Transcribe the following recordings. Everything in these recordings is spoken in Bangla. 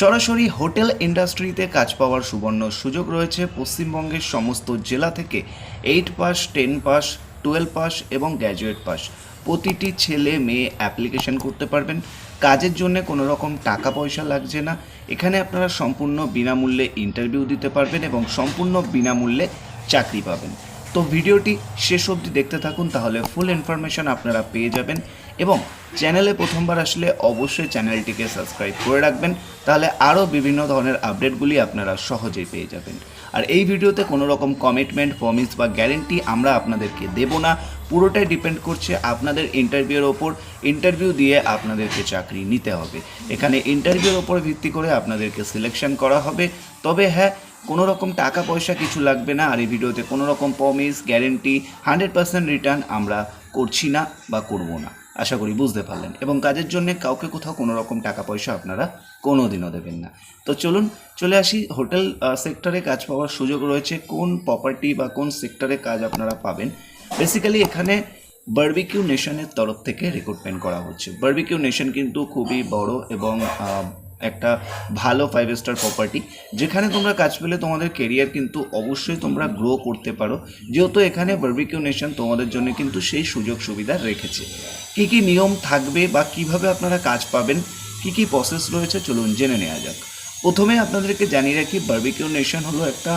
সরাসরি হোটেল ইন্ডাস্ট্রিতে কাজ পাওয়ার সুবর্ণ সুযোগ রয়েছে পশ্চিমবঙ্গের সমস্ত জেলা থেকে eight pass ten pass twelve pass এবং গ্র্যাজুয়েট পাস প্রতিটি ছেলে, মেয়ে অ্যাপ্লিকেশন করতে পারবেন। কাজের জন্য কোনো রকম টাকা পয়সা লাগছে না। এখানে আপনারা সম্পূর্ণ বিনামূল্যে ইন্টারভিউ দিতে পারবেন এবং সম্পূর্ণ বিনামূল্যে চাকরি পাবেন। তো ভিডিওটি শেষ অবধি দেখতে থাকুন, তাহলে ফুল ইনফরমেশন আপনারা পেয়ে যাবেন। এবং চ্যানেলে প্রথমবার আসলে অবশ্যই চ্যানেলটিকে সাবস্ক্রাইব করে রাখবেন, তাহলে আরও বিভিন্ন ধরনের আপডেটগুলি আপনারা সহজেই পেয়ে যাবেন। আর এই ভিডিওতে কোনো রকম কমিটমেন্ট প্রমিস বা গ্যারেন্টি আমরা আপনাদেরকে দেব না। পুরোটাই ডিপেন্ড করছে আপনাদের ইন্টারভিউর ওপর। ইন্টারভিউ দিয়ে আপনাদেরকে চাকরি নিতে হবে। এখানে ইন্টারভিউর ওপর ভিত্তি করে আপনাদেরকে সিলেকশন করা হবে। তবে হ্যাঁ কোনো রকম টাকা পয়সা কিছু লাগবে না। আর এই ভিডিওতে কোনো রকম promise guarantee hundred percent return আমরা করছি না বা করব না। আশা করি বুঝতে পারলেন। এবং কাজের জন্য কাউকে কোথাও কোনো রকম টাকা পয়সা আপনারা কোনো দিনও দেবেন না। তো চলুন, চলে আসি হোটেল সেক্টরে কাজ পাওয়ার সুযোগ রয়েছে। কোন প্রপার্টি বা কোন সেক্টরে কাজ আপনারা পাবেন? বেসিক্যালি এখানে বার্বিকিউ নেশনের তরফ থেকে রিক্রুটমেন্ট করা হচ্ছে। বার্বিকিউ নেশন কিন্তু খুবই বড় এবং একটা ভালো ফাইভ স্টার প্রপার্টি যেখানে তোমরা কাজ পেলে তোমাদের কেরিয়ার কিন্তু অবশ্যই তোমরা গ্রো করতে পারো। যেহেতু এখানে বার্বিকিউ নেশন তোমাদের জন্য কিন্তু সেই সুযোগ সুবিধা রেখেছে। কী কী নিয়ম থাকবে বা কীভাবে আপনারা কাজ পাবেন, কী কী প্রসেস রয়েছে, চলুন জেনে নেওয়া যাক। প্রথমে আপনাদেরকে জানিয়ে রাখি বার্বিকিউ নেশন হলো একটা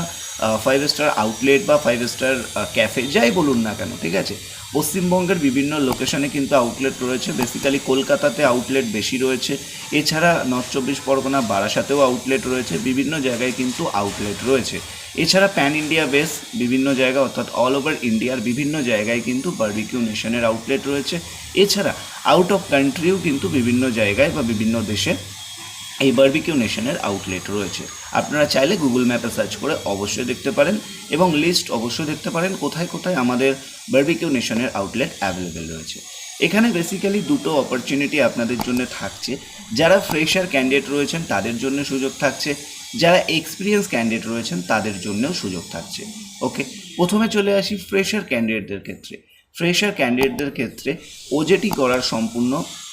ফাইভ স্টার আউটলেট বা ফাইভ স্টার ক্যাফে যাই বলুন না কেন, ঠিক আছে? পশ্চিমবঙ্গের বিভিন্ন লোকেশনে কিন্তু আউটলেট রয়েছে। বেসিক্যালি কলকাতাতে আউটলেট বেশি রয়েছে। এছাড়া নর্থ চব্বিশ পরগনা বারাসাতেও আউটলেট রয়েছে। বিভিন্ন জায়গায় কিন্তু আউটলেট রয়েছে। এছাড়া প্যান ইন্ডিয়া বেস বিভিন্ন জায়গা, অর্থাৎ অল ওভার ইন্ডিয়ার বিভিন্ন জায়গায় কিন্তু বার্বিকিউ নেশনের আউটলেট রয়েছে। এছাড়া আউট অফ কান্ট্রিও কিন্তু বিভিন্ন জায়গায় বা বিভিন্ন দেশে এই বার্বিকিউ নেশনের আউটলেট রয়েছে। আপনারা চাইলে গুগল ম্যাপে সার্চ করে অবশ্যই দেখতে পারেন এবং লিস্ট অবশ্যই দেখতে পারেন কোথায় কোথায় আমাদের বার্বিকিউ নেশনের আউটলেট অ্যাভেলেবেল রয়েছে। এখানে বেসিক্যালি দুটো অপরচুনিটি আপনাদের জন্য থাকছে। যারা ফ্রেশার ক্যান্ডিডেট রয়েছেন, তাদের জন্য সুযোগ থাকছে। যারা এক্সপিরিয়েন্স ক্যান্ডিডেট রয়েছেন, তাদের জন্যও সুযোগ থাকছে। ওকে প্রথমে চলে আসি ফ্রেশার ক্যান্ডিডেটদের ক্ষেত্রে। ফ্রেশার ক্যান্ডিডেটদের ক্ষেত্রে ওজেটি করার সম্পূর্ণ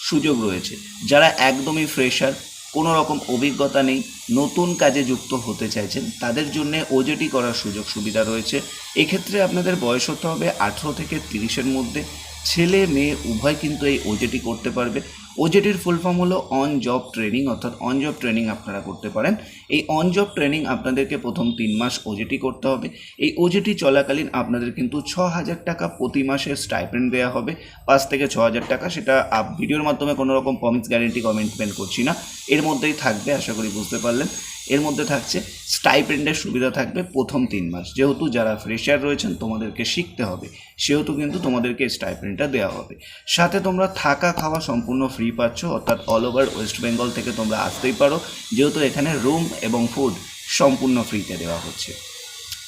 সুযোগ রয়েছে। যারা একদমই ফ্রেশার কোনো রকম অভিজ্ঞতা নেই, নতুন কাজে যুক্ত হতে চাইছেন, তাদের জন্য ওজেটি করার সুযোগ সুবিধা রয়েছে। এক্ষেত্রে আপনাদের বয়স হতে হবে আঠেরো থেকে তিরিশের মধ্যে। ছেলে মেয়ে উভয় কিন্তু এই ওজেটি করতে পারবে। ওজেটির ফুল ফর্ম হলো অন জব ট্রেনিং অর্থাৎ অন জব ট্রেনিং আপনারা করতে পারেন। এই অন জব ট্রেনিং আপনাদেরকে প্রথম তিন মাস ওজেটি করতে হবে। এই ওজেটি চলাকালীন আপনাদের কিন্তু ছ হাজার টাকা প্রতি মাসে স্টাইপেন্ড দেওয়া হবে। পাঁচ থেকে ছ হাজার টাকা সেটা ভিডিওর মাধ্যমে কোনো রকম প্রমিস গ্যারেন্টি কমিটমেন্ট করছি না। এর মধ্যেই থাকবে, আশা করি বুঝতে পারলেন। এর মধ্যে থাকছে স্টাইপেন্ডের সুবিধা থাকবে প্রথম তিন মাস। যেহেতু যারা ফ্রেশার রয়েছেন, তোমাদেরকে শিখতে হবে। সেহেতু কিন্তু তোমাদেরকে স্টাইপেন্ডটা দেওয়া হবে। সাথে তোমরা থাকা খাওয়া সম্পূর্ণ ফ্রি পাচ্ছ, অর্থাৎ অল ওভার ওয়েস্ট বেঙ্গল থেকে তোমরা আসতেই পারো। যেহেতু এখানে রুম এবং ফুড সম্পূর্ণ ফ্রিতে দেওয়া হচ্ছে।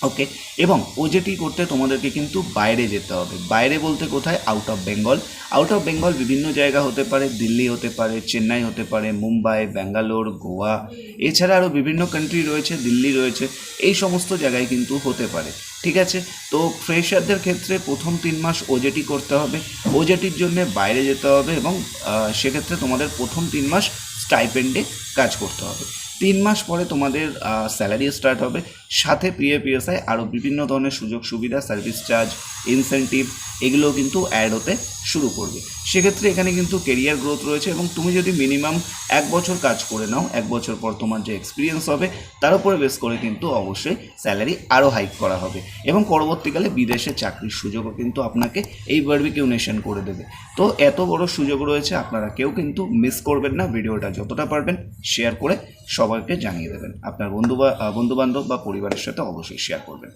ওকে এবং ওজেটি করতে তোমাদেরকে কিন্তু বাইরে যেতে হবে। বাইরে বলতে কোথায়? Out of Bengal out of Bengal বিভিন্ন জায়গা হতে পারে। দিল্লি হতে পারে, চেন্নাই হতে পারে, মুম্বাই, ব্যাঙ্গালোর, গোয়া। এছাড়া আরও বিভিন্ন কান্ট্রি রয়েছে, দিল্লি রয়েছে। এই সমস্ত জায়গায় কিন্তু হতে পারে। ঠিক আছে? তো ফ্রেশারদের ক্ষেত্রে প্রথম তিন মাস ওজেটি করতে হবে। ওজেটির জন্য বাইরে যেতে হবে এবং সেক্ষেত্রে তোমাদের প্রথম তিন মাস স্টাইপেন্ডে কাজ করতে হবে। তিন মাস পরে তোমাদের স্যালারি স্টার্ট হবে। সাথে পিএপিএসআই আরও বিভিন্ন ধরনের সুযোগ সুবিধা সার্ভিস চার্জ ইনসেন্টিভ এগুলো কিন্তু অ্যাড হতে শুরু করবে। সেক্ষেত্রে এখানে কিন্তু কেরিয়ার গ্রোথ রয়েছে এবং তুমি যদি মিনিমাম এক বছর কাজ করে নাও, এক বছর পর তোমার যে এক্সপিরিয়েন্স হবে, তার উপরে বেস করে কিন্তু অবশ্যই স্যালারি আরও হাইক করা হবে। এবং পরবর্তীকালে বিদেশে চাকরির সুযোগও কিন্তু আপনাকে এই বার্বিকিউ নেশন করে দেবে। তো এত বড় সুযোগ রয়েছে, আপনারা কেউ কিন্তু মিস করবেন না। ভিডিওটা যতটা পারবেন শেয়ার করে সবাইকে জানিয়ে দেবেন। আপনার বন্ধু বা বন্ধু বান্ধব বা পরিবারের সাথে অবশ্যই শেয়ার করবেন।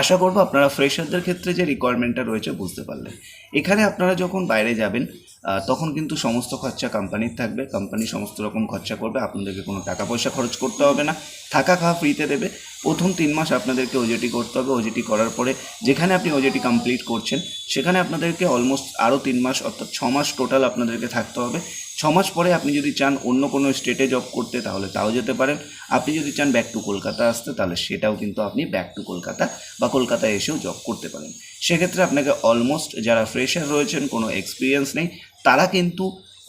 আশা করব আপনারা ফ্রেশারদের ক্ষেত্রে যে রিকোয়ারমেন্টটা রয়েছে বুঝতে পারলেন। এখানে আপনারা যখন বাইরে যাবেন তখন কিন্তু সমস্ত খরচা কোম্পানির থাকবে। কোম্পানি সমস্ত রকম খরচা করবে। আপনাদেরকে কোনো টাকা পয়সা খরচ করতে হবে না। থাকা খাওয়া ফ্রিতে দেবে। প্রথম তিন মাস আপনাদেরকে ওজেটি করতে হবে। ওজেটি করার পরে যেখানে আপনি ওজেটি কমপ্লিট করছেন, সেখানে আপনাদেরকে অলমোস্ট আরও তিন মাস অর্থাৎ ছ মাস টোটাল আপনাদেরকে থাকতে হবে। ছ মাস পরে আপনি যদি চান অন্য কোনো স্টেটে জব করতে, তাহলে তাও যেতে পারেন। আপনি যদি চান ব্যাক টু কলকাতা আসতে, তাহলে সেটাও কিন্তু আপনি ব্যাক টু কলকাতা বা কলকাতায় এসেও জব করতে পারেন। সেক্ষেত্রে আপনাকে অলমোস্ট যারা ফ্রেশার রয়েছেন, কোনো এক্সপিরিয়েন্স নেই, তারা কিন্তু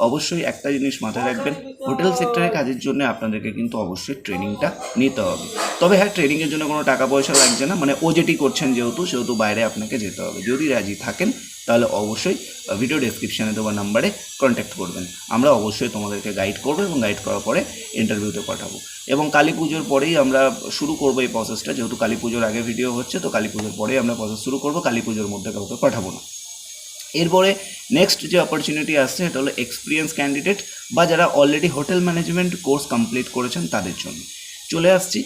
অবশ্যই একটা জিনিস মাথায় রাখবেন হোটেল সেক্টরে কাজের জন্য আপনাদেরকে কিন্তু অবশ্যই ট্রেনিংটা নিতে হবে। তবে হ্যাঁ ট্রেনিংয়ের জন্য কোনো টাকা পয়সা লাগছে না মানে ওজেটি করছেন যেহেতু, সেহেতু বাইরে আপনাকে যেতে হবে। যদি রাজি থাকেন তাহলে অবশ্যই ভিডিও ডেসক্রিপশানে দেওয়া নাম্বারে কন্ট্যাক্ট করবেন। আমরা অবশ্যই তোমাদেরকে গাইড করব এবং গাইড করার পরে ইন্টারভিউতে পাঠাবো। এবং কালী পুজোর পরেই আমরা শুরু করব এই প্রসেসটা যেহেতু কালী পুজোর আগে ভিডিও হচ্ছে, তো কালী পুজোর পরেই আমরা প্রসেস শুরু করব। কালী পুজোর মধ্যে কাউকে পাঠাবো না। এরপরে নেক্সট যে অপরচুনিটি আসছে, সেটা হলো এক্সপিরিয়েন্স ক্যান্ডিডেট বা যারা already hotel management course complete করেছেন তাদের জন্য। চলে আসছি।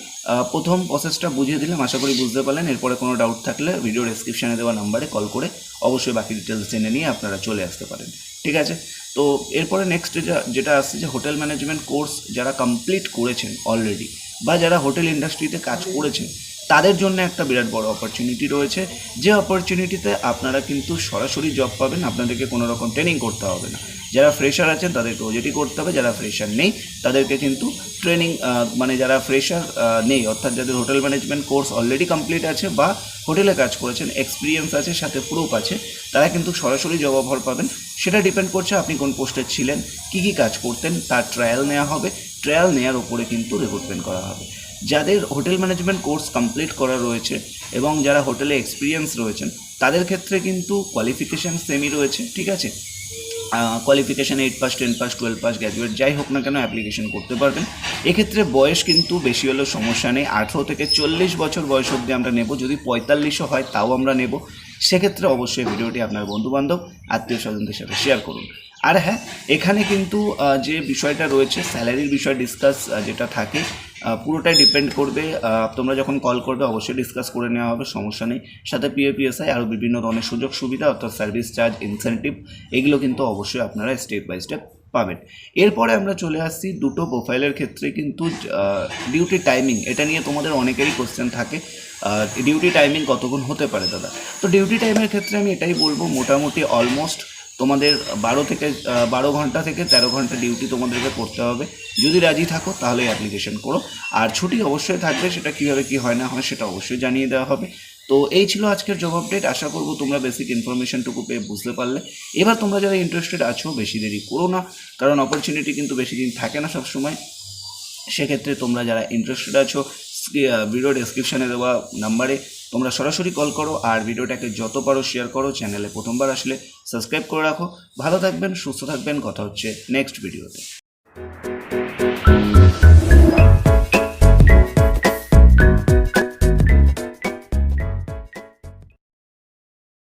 প্রথম প্রসেসটা বুঝিয়ে দিলাম আশা করি বুঝতে পারলেন। এরপরে কোনো ডাউট থাকলে ভিডিও ডেসক্রিপশানে দেওয়া নাম্বারে কল করে অবশ্যই বাকি ডিটেলস জেনে নিয়ে আপনারা চলে আসতে পারেন। ঠিক আছে? তো এরপরে নেক্সট যেটা আসছে যে হোটেল ম্যানেজমেন্ট কোর্স যারা কমপ্লিট করেছেন অলরেডি বা যারা হোটেল ইন্ডাস্ট্রিতে কাজ করেছেন তাদের জন্য একটা বিরাট বড় অপরচুনিটি রয়েছে। যে অপরচুনিটিতে আপনারা কিন্তু সরাসরি জব পাবেন, আপনাদেরকে কোনো রকম ট্রেনিং করতে হবে না। যারা ফ্রেশার আছেন, তাদেরকে ওজেটি করতে হবে, যারা ফ্রেশার নেই, তাদেরকে কিন্তু ট্রেনিং মানে যারা ফ্রেশার নেই, অর্থাৎ যাদের hotel management course already complete আছে বা হোটেলে কাজ করেছেন এক্সপিরিয়েন্স আছে, সাথে প্রুফ আছে, তারা কিন্তু সরাসরি জব অফার পাবেন। সেটা ডিপেন্ড করছে আপনি কোন পোস্টে ছিলেন, কী কী কাজ করতেন, তার ট্রায়াল নেওয়া হবে। ট্রায়াল নেওয়ার উপরে কিন্তু রিক্রুটমেন্ট করা হবে। যাদের হোটেল ম্যানেজমেন্ট কোর্স কমপ্লিট করা রয়েছে এবং যারা হোটেলে এক্সপিরিয়েন্স রয়েছেন, তাদের ক্ষেত্রে কিন্তু কোয়ালিফিকেশান সেমই রয়েছে, ঠিক আছে? Qualification eight pass ten pass twelve pass graduate যাই হোক না কেন অ্যাপ্লিকেশন করতে পারবেন। এক্ষেত্রে বয়স কিন্তু বেশি হলেও সমস্যা নেই। আঠেরো থেকে চল্লিশ বছর বয়স অবধি আমরা নেব। যদি পঁয়তাল্লিশও হয়, তাও আমরা নেব। সেক্ষেত্রে অবশ্যই ভিডিওটি আপনার বন্ধুবান্ধব আত্মীয় স্বজনদের সাথে শেয়ার করুন। আর হ্যাঁ এখানে কিন্তু যে বিষয়টা রয়েছে স্যালারির বিষয় ডিসকাস যেটা থাকে পুরোটাই ডিপেন্ড করবে তোমরা যখন কল করবে অবশ্যই ডিসকাস করে নেওয়া হবে, সমস্যা নেই। সাথে পিএপিএসআই আরও বিভিন্ন ধরনের সুযোগ সুবিধা, অর্থাৎ সার্ভিস চার্জ ইনসেন্টিভ এগুলো কিন্তু অবশ্যই আপনারা স্টেপ বাই স্টেপ পাবেন। এরপরে আমরা চলে আসছি দুটো প্রোফাইলের ক্ষেত্রে কিন্তু ডিউটি টাইমিং এটা নিয়ে তোমাদের অনেকেরই কোশ্চেন থাকে ডিউটি টাইমিং কতক্ষণ হতে পারে দাদা? তো ডিউটি টাইমের ক্ষেত্রে আমি এটাই বলব, মোটামুটি অলমোস্ট তোমাদের বারো থেকে বারো ঘণ্টা থেকে তেরো ঘণ্টা ডিউটি তোমাদেরকে করতে হবে। যদি রাজি থাকো, তাহলে অ্যাপ্লিকেশন করো। আর ছুটি অবশ্যই থাকবে, সেটা কীভাবে কী হয় না হয় সেটা অবশ্যই জানিয়ে দেওয়া হবে। তো এই ছিল আজকের জব আপডেট আশা করব তোমরা বেসিক ইনফরমেশনটুকু পেয়ে বুঝতে পারলে। এবার তোমরা যারা ইন্টারেস্টেড আছো, বেশি দেরি করো না, কারণ অপরচুনিটি কিন্তু বেশি দিন থাকে না সবসময়। সেক্ষেত্রে তোমরা যারা ইন্টারেস্টেড আছো ভিডিও ডেসক্রিপশানে দেওয়া নাম্বারে তোমরা সরাসরি কল করো আর ভিডিওটাকে যত পারো শেয়ার করো চ্যানেলে প্রথমবার আসলে সাবস্ক্রাইব করে রাখো। ভালো থাকবেন, সুস্থ থাকবেন। কথা হচ্ছে নেক্সট ভিডিওতে